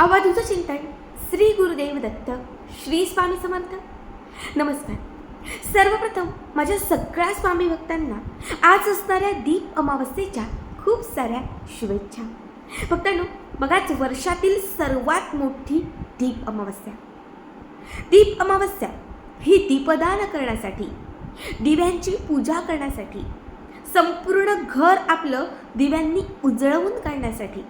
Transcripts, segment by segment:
अवधूचं चिंतन श्री गुरुदेव दत्त श्री स्वामी समर्थ. नमस्कार. सर्वप्रथम माझ्या सगळ्या स्वामी भक्तांना आज असणाऱ्या दीप अमावस्येच्या खूप साऱ्या शुभेच्छा. भक्तांनो बघाच वर्षातील सर्वात मोठी दीप अमावस्या. दीप अमावस्या ही दीपदान करण्यासाठी दिव्यांची पूजा करण्यासाठी संपूर्ण घर आपलं दिव्यांनी उजळवून काढण्यासाठी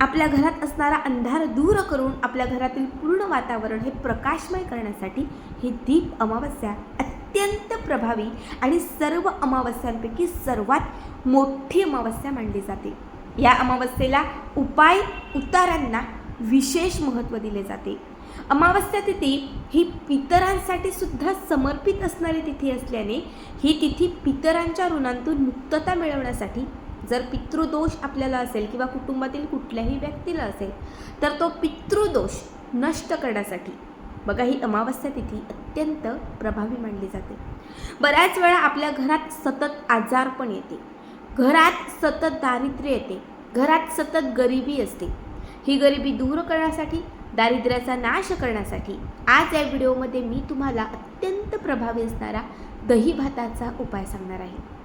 आपल्या घरात असणारा अंधार दूर करून आपल्या घरातील पूर्ण वातावरण हे प्रकाशमय करण्यासाठी ही दीप अमावस्या अत्यंत प्रभावी आणि सर्व अमावस्यांपैकी सर्वात मोठी अमावस्या मानली जाते. या अमावस्येला उपाय उतारांना विशेष महत्त्व दिले जाते. अमावस्या तिथी ही पितरांसाठी सुद्धा समर्पित असणारी तिथी असल्याने ही तिथी पितरांच्या ऋणांतून मुक्तता मिळवण्यासाठी जर पितृदोष आपल्याला असेल किंवा कुटुंबातील कुठल्याही व्यक्तीला असेल तर तो पितृदोष नष्ट करण्यासाठी बघा ही अमावस्या तिथी अत्यंत प्रभावी मानली जाते. बऱ्याच वेळा आपल्या घरात सतत आजारपण येते. घरात सतत दारिद्र्य येते. घरात सतत गरिबी असते. ही गरिबी दूर करण्यासाठी दारिद्र्याचा नाश करण्यासाठी आज या व्हिडिओमध्ये मी तुम्हाला अत्यंत प्रभावी असणारा दही भाताचा उपाय सांगणार आहे.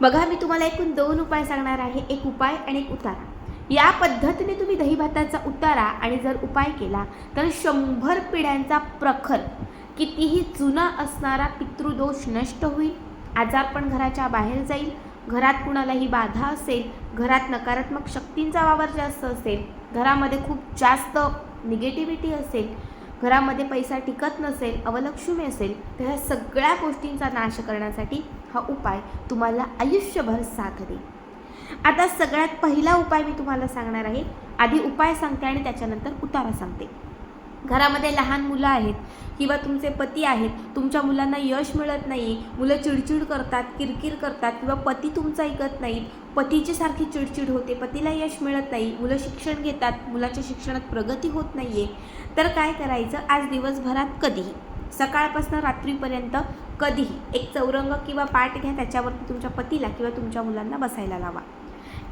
बघा मी तुम्हाला एकूण दोन उपाय सांगणार आहे. एक उपाय आणि एक उतारा. या पद्धतीने तुम्ही दही भाताचा उतारा आणि जर उपाय केला तर शंभर पिढ्यांचा प्रखर कितीही जुना असणारा पितृदोष नष्ट होईल. आजार पण घराच्या बाहेर जाईल. घरात कुणालाही बाधा असेल घरात नकारात्मक शक्तींचा वावर जास्त असेल घरामध्ये खूप जास्त निगेटिव्हिटी असेल घरामध्ये पैसा टिकत नसेल अवलक्ष्मी असेल तर ह्या सगळ्या गोष्टींचा नाश करण्यासाठी हा उपाय तुम्हाला आयुष्यभर साथ देईल आता सगळ्यात पहिला उपाय मी तुम्हाला सांगणार आहे. आधी उपाय सांगते आणि त्याच्यानंतर उतारा सांगते. घरामध्ये लहान मुलं आहेत किंवा तुमचे पती आहेत तुमच्या मुलांना यश मिळत नाही मुलं चिडचिड करतात किरकिर करतात किंवा पती तुमचं ऐकत नाहीत पतीची सारखी चिडचिड होते पतीला यश मिळत नाही मुलं शिक्षण घेतात मुलाच्या शिक्षणात प्रगती होत नाही आहे तर काय करायचं? आज दिवसभरात कधीही. सकाळपासून रात्रीपर्यंत कधीही एक चौरंग किंवा पाट घ्या त्याच्यावरती तुमच्या पतीला किंवा तुमच्या मुलांना बसायला लावा.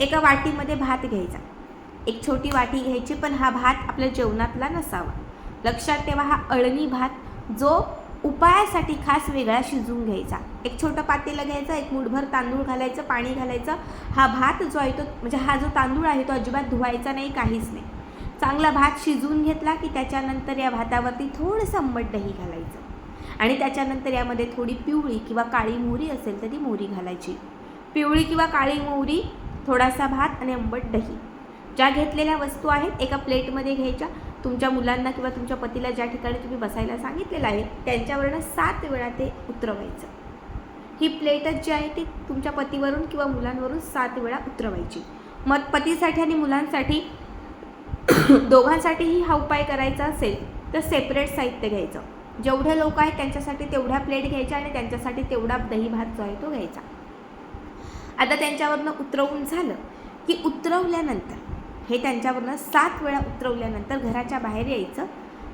एका वाटीमध्ये भात घ्यायचा. एक छोटी वाटी घ्यायची पण हा भात आपल्या जेवणातला नसावा. लक्षात ठेवा हा अळणी भात जो उपायासाठी खास वेगळा शिजवून घ्यायचा. एक छोटं पातेलं घ्यायचं एक मुठभर तांदूळ घालायचं पाणी घालायचं. हा भात जो आहे तो म्हणजे हा जो तांदूळ आहे तो अजिबात धुवायचा नाही काहीच नाही. चांगला भात शिजवून घेतला की त्याच्यानंतर या भातावरती थोडंसं आंबट दही घालायचं. आणि त्याच्यानंतर यामध्ये थोडी पिवळी किंवा काळी मोहरी असेल तर ती मोहरी घालायची. पिवळी किंवा काळी मोहरी थोडासा भात आणि आंबट दही. ज्या घेतलेल्या वस्तू आहेत एका प्लेटमध्ये घ्यायच्या. तुमच्या मुलांना किंवा तुमच्या पतीला ज्या ठिकाणी तुम्ही बसायला सांगितलेलं आहे त्यांच्यावरनं सात वेळा ते उतरवायचं. ही प्लेटच जी आहे ती तुमच्या पतीवरून किंवा मुलांवरून सात वेळा उतरवायची. मग पतीसाठी आणि मुलांसाठी दोघांसाठीही हा उपाय करायचा असेल तर सेपरेट साहित्य घ्यायचं. जेवढे लोक आहेत त्यांच्यासाठी तेवढ्या प्लेट घ्यायच्या आणि त्यांच्यासाठी तेवढा दही भात जो आहे तो घ्यायचा. आता त्यांच्यावरनं उतरवून झालं की उतरवल्यानंतर हे त्यांच्यावरनं सात वेळा उतरवल्यानंतर घराच्या बाहेर यायचं.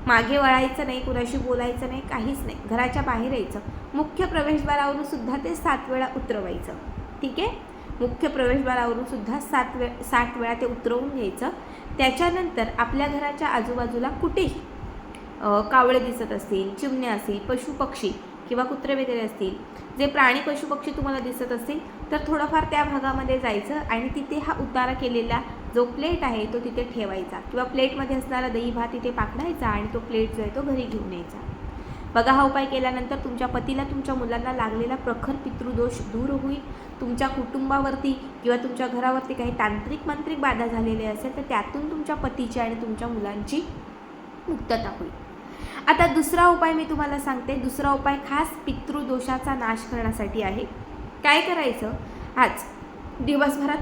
मागे वळायचं नाही कुणाशी बोलायचं नाही काहीच नाही. घराच्या बाहेर यायचं. मुख्य प्रवेशद्वारावरून सुद्धा ते सात वेळा उतरवायचं. ठीक आहे? मुख्य प्रवेशद्वारावरून सुद्धा सात वे सात वेळा ते उतरवून घ्यायचं. त्याच्यानंतर आपल्या घराच्या आजूबाजूला कुठेही कावळे दिसत असतील चिमण्या असतील पशुपक्षी किंवा कुत्रे वगैरे असतील जे प्राणी पशुपक्षी तुम्हाला दिसत असतील तर थोडंफार त्या भागामध्ये जायचं आणि तिथे हा उतारा केलेला जो प्लेट आहे तो तिथे ठेवायचा किंवा प्लेटमध्ये असणारा दही भात तिथे पाकडायचा आणि तो प्लेट जो आहे तो घरी घेऊन यायचा. बघा हा उपाय केल्यानंतर तुमच्या पतीला तुमच्या मुलांना लागलेला प्रखर पितृदोष दूर होईल. तुमच्या कुटुंबावरती किंवा तुमच्या घरावरती काही तांत्रिक मांत्रिक बाधा झालेली असेल तर त्यातून तुमच्या पतीची आणि तुमच्या मुलांची मुक्तता होईल. आता दुसरा उपाय मी तुम्हाला सांगते. दुसरा उपाय खास पितृदोषाचा नाश करण्यासाठी आहे. काय करायचं? आज दिवसभरात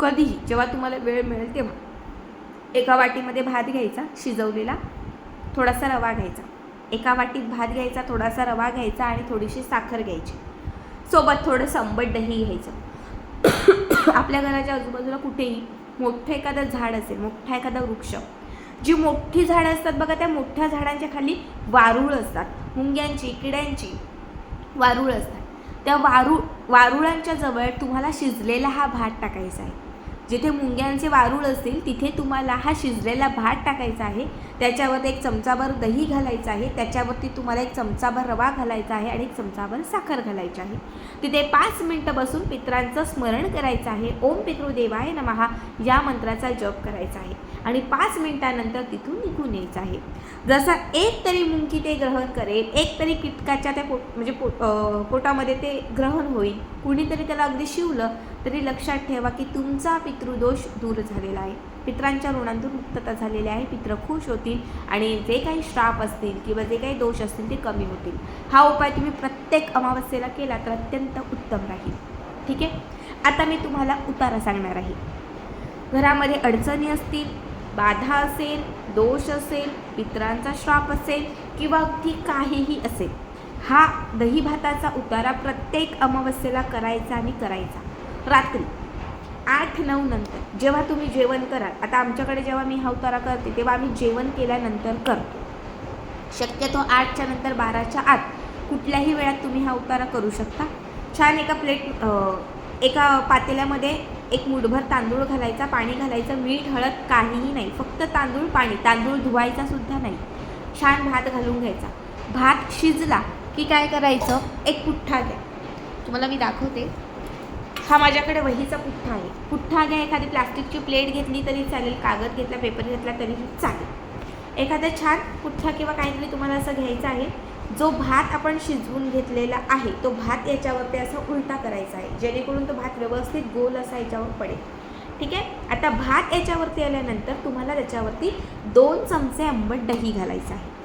कधीही जेव्हा तुम्हाला वेळ मिळेल तेव्हा एका वाटीमध्ये भात घ्यायचा शिजवलेला थोडासा रवा घ्यायचा. एका वाटीत भात घ्यायचा थोडासा रवा घ्यायचा आणि थोडीशी साखर घ्यायची. सोबत थोडंसं आंबट दही घ्यायचं. आपल्या घराच्या आजूबाजूला कुठेही मोठं एखादं झाड असेल मोठा एखादा वृक्ष जी मोठी झाडं असतात बघा त्या मोठ्या झाडांच्या खाली वारूळ असतात. मुंग्यांची किड्यांची वारूळ असतात. त्या वारूळ वारुळांच्या जवळ तुम्हाला शिजलेला हा भात टाकायचा आहे. जिथे मुंग्यांचे वारूळ असतील तिथे तुम्हाला हा शिजलेला भात टाकायचा आहे. त्याच्यावर एक चमचाभर दही घालायचं आहे. त्याच्यावरती तुम्हाला एक चमचाभर रवा घालायचा आहे आणि एक चमचाभर साखर घालायची आहे. तिथे पाच मिनटं बसून पित्रांचं स्मरण करायचं आहे. ओम पितृदेवाय नमहा या मंत्राचा जप करायचा आहे आणि पाच मिनटानंतर तिथून निघून यायचं आहे. जसा एक तरी मुंगी ते ग्रहण करेल एक तरी कीटकाच्या त्या पोट म्हणजे पोट पोटामध्ये ते ग्रहण होईल. कुणीतरी त्याला अगदी शिवलं तरी लक्षात ठेवा की तुमचा पितृदोष दूर झालेला आहे. पित्रांच्या ऋणांतून मुक्तता झालेली आहे. पित्र खुश होतील आणि जे काही श्राप असतील किंवा जे काही दोष असतील ते कमी होतील. हा उपाय तुम्ही प्रत्येक अमावस्येला केला तर अत्यंत उत्तम राहील. ठीक आहे? आता मी तुम्हाला उतारा सांगणार आहे. घरामध्ये अडचणी असतील बाधा असेल दोष असेल पित्रांचा श्राप असेल किंवा अगदी काहीही असेल हा दही भाताचा उतारा प्रत्येक अमावस्येला करायचा आणि करायचा. रात्री. आठ नऊ नंतर. जेव्हा तुम्ही जेवण कराल आता आमच्याकडे जेव्हा मी हा करते तेव्हा आम्ही जेवण केल्यानंतर करतो. शक्यतो आठच्या नंतर बाराच्या आत. कुठल्याही वेळात तुम्ही हा उतारा करू शकता. छान एका प्लेट एका पातेल्यामध्ये एक मुठभर तांदूळ घालायचा पाणी घालायचं मीठ हळद काहीही नाही. फक्त तांदूळ पाणी. तांदूळ धुवायचा सुद्धा नाही. छान भात घालून घ्यायचा. भात शिजला की काय करायचं? एक पुठ्ठा घ्या. तुम्हाला मी दाखवते. हा माझ्याकडे वहीचा पुठ्ठा आहे. पुठ्ठा घ्या एखादी प्लास्टिकची प्लेट घेतली तरी चालेल कागद घेतला पेपर घेतला तरीही चालेल. एखादा छान पुठ्ठा किंवा काहीतरी तुम्हाला असं घ्यायचं आहे जो भात आपण शिजवून घेतलेला आहे तो भात याच्यावरती असा उलटा करायचा आहे जेणेकरून तो भात व्यवस्थित गोल असा याच्यावर पडेल. ठीक आहे? आता भात याच्यावरती आल्यानंतर तुम्हाला त्याच्यावरती दोन चमचे आंबट दही घालायचं आहे.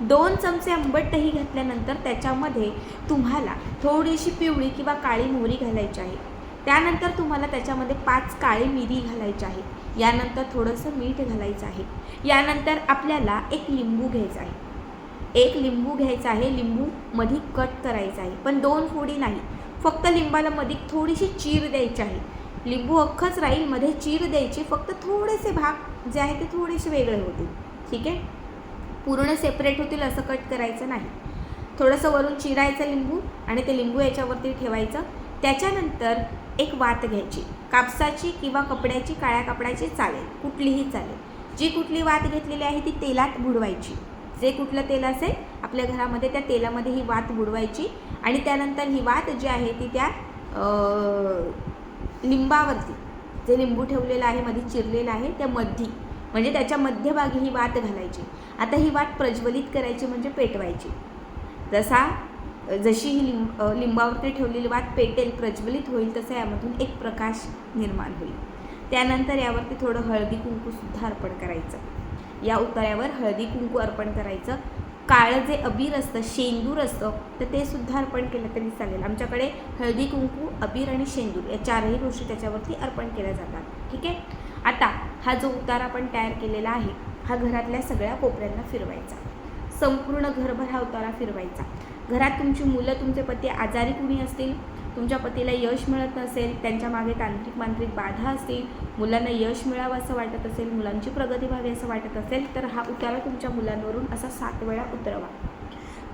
दोन चमचे आंबट दही घातल्यानंतर त्याच्यामध्ये तुम्हाला थोडीशी पिवळी किंवा काळी मोहरी घालायची आहे. त्यानंतर तुम्हाला त्याच्यामध्ये पाच काळी मिरी घालायची आहे. यानंतर थोडंसं मीठ घालायचं आहे. यानंतर आपल्याला एक लिंबू घ्यायचा आहे. एक लिंबू घ्यायचा आहे. लिंबू मध्ये कट करायचा आहे. पण दोन फोडी नाही. फक्त लिंबाला मध्ये थोडीशी चीर द्यायची आहे. लिंबू अख्खच राहील. मध्ये चीर द्यायची. फक्त थोडेसे भाग जे आहे ते थोडेसे वेगळे होतील. ठीक आहे? पूर्ण सेपरेट होतील असं कट करायचं नाही. थोडंसं वरून चिरायचं लिंबू आणि ते लिंबू याच्यावरती ठेवायचं. त्याच्यानंतर एक वात घ्यायची. कापसाची किंवा कपड्याची काळ्या कपड्याची चालेल कुठलीही चालेल जी कुठली वात घेतलेली आहे ती तेलात बुडवायची. जे कुठलं तेल असेल आपल्या घरामध्ये त्या तेलामध्ये ही वात बुडवायची आणि त्यानंतर ही वात जी आहे ती त्या लिंबावरती. जे लिंबू ठेवलेलं आहे मध्ये चिरलेलं आहे त्या मधी. म्हणजे त्याच्या मध्यभागी ही वात घालायची. आता ही वात प्रज्वलित करायची म्हणजे पेटवायची. जसा जशी ही लिंब लिंबावरती ठेवलेली वात पेटेल प्रज्वलित होईल तसं यामधून एक प्रकाश निर्माण होईल. त्यानंतर यावरती थोडं हळदी कुंकूसुद्धा अर्पण करायचं. या उतार्यावर हळदी कुंकू अर्पण करायचं. काळं जे अबीर असतं शेंदूर असतं तर ते सुद्धा अर्पण केलं तरी चालेल. आमच्याकडे हळदी कुंकू अबीर आणि शेंदूर या चारही गोष्टी त्याच्यावरती अर्पण केल्या जातात. ठीक आहे? आता हा जो उतार आपण तयार केलेला आहे हा घरातल्या सगळ्या कोपऱ्यांना फिरवायचा. संपूर्ण घरभर हा उतारा फिरवायचा. घरात तुमची मुलं तुमचे पती आजारी कुणी असतील? तुमच्या पतीला यश मिळत नसेल त्यांच्या मागे तांत्रिक मांत्रिक बाधा असतील मुलांना यश मिळावं असं वाटत असेल मुलांची प्रगती व्हावी असं वाटत असेल तर हा उतारा तुमच्या मुलांवरून असा सात वेळा उतरवा.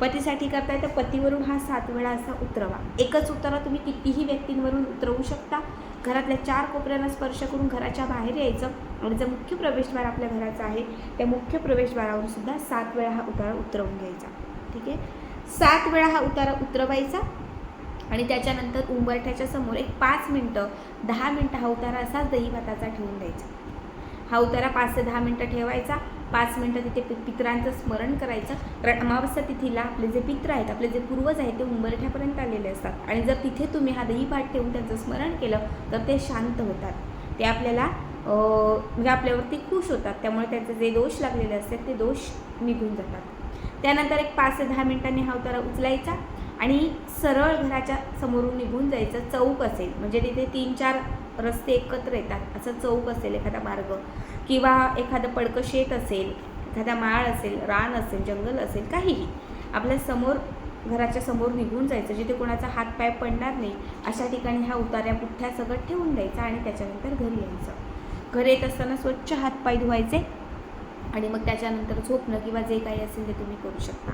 पतीसाठी करताय तर पतीवरून हा सात वेळा असा उतरवा. एकच उतारा तुम्ही कितीही व्यक्तींवरून उतरवू शकता घरातल्या चार कोपऱ्यांना स्पर्श करून घराच्या बाहेर यायचं. आणि जो मुख्य प्रवेशद्वार आपल्या घराचा आहे त्या मुख्य प्रवेशद्वारावर सुद्धा सात वेळा हा उतारा उतरवून घ्यायचा. ठीक आहे? सात वेळा हा उतारा उतरवायचा. आणि त्याच्यानंतर उंबरठ्याच्या समोर एक पाच मिनटं दहा मिनटं हा उतारा असाच दही भाताचा ठेवून द्यायचा. हा उतारा पाच ते दहा मिनटं ठेवायचा. पाच मिनटं तिथे पि- पितरांचं स्मरण करायचं. कारण अमावस्या तिथीला आपले जे पित्र आहेत आपले जे पूर्वज आहेत ते उंबरठ्यापर्यंत आलेले असतात. आणि जर तिथे तुम्ही हा दही भात ठेवून त्यांचं स्मरण केलं तर ते शांत होतात. ते आपल्याला म्हणजे आपल्यावरती खुश होतात. त्यामुळे त्यांचे जे दोष लागलेले असतात ते दोष निघून जातात. त्यानंतर एक पाच ते दहा मिनिटांनी हा उतारा उचलायचा आणि सरळ घराच्या समोरून निघून जायचं. चौक असेल म्हणजे तिथे तीन चार रस्ते एकत्र येतात. असं चौक असेल एखादा मार्ग. किंवा एखादं पडकं शेत असेल एखादा माळ असेल रान असेल जंगल असेल काहीही आपल्यासमोर घराच्या समोर निघून जायचं जिथे कोणाचा हातपाय पडणार नाही अशा ठिकाणी हा उतार्या पुठ्ठ्या सगळं ठेवून द्यायचा आणि त्याच्यानंतर घरी यायचं. घरी येत असताना स्वच्छ हातपाय धुवायचे आणि मग त्याच्यानंतर झोपणं किंवा जे काही असेल ते तुम्ही करू शकता.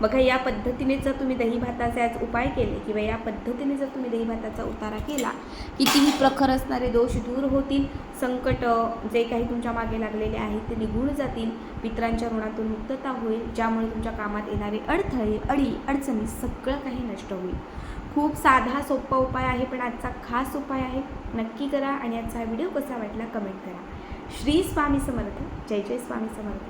बघा या पद्धतीने जर तुम्ही दही भाताचे आज उपाय केले किंवा या पद्धतीने जर तुम्ही दही भाताचा उतारा केला कितीही प्रखर असणारे दोष दूर होतील संकट जे काही तुमच्या मागे लागलेले आहेत ते निघून जातील मित्रांच्या ऋणातून मुक्तता होईल ज्यामुळे तुमच्या कामात येणारे अडथळे अडी अडचणी सगळं काही नष्ट होईल. खूप साधा सोपा उपाय आहे पण आजचा खास उपाय आहे. नक्की करा आणि आजचा व्हिडिओ कसा वाटला कमेंट करा. श्री स्वामी समर्थ. जय जय स्वामी समर्थ.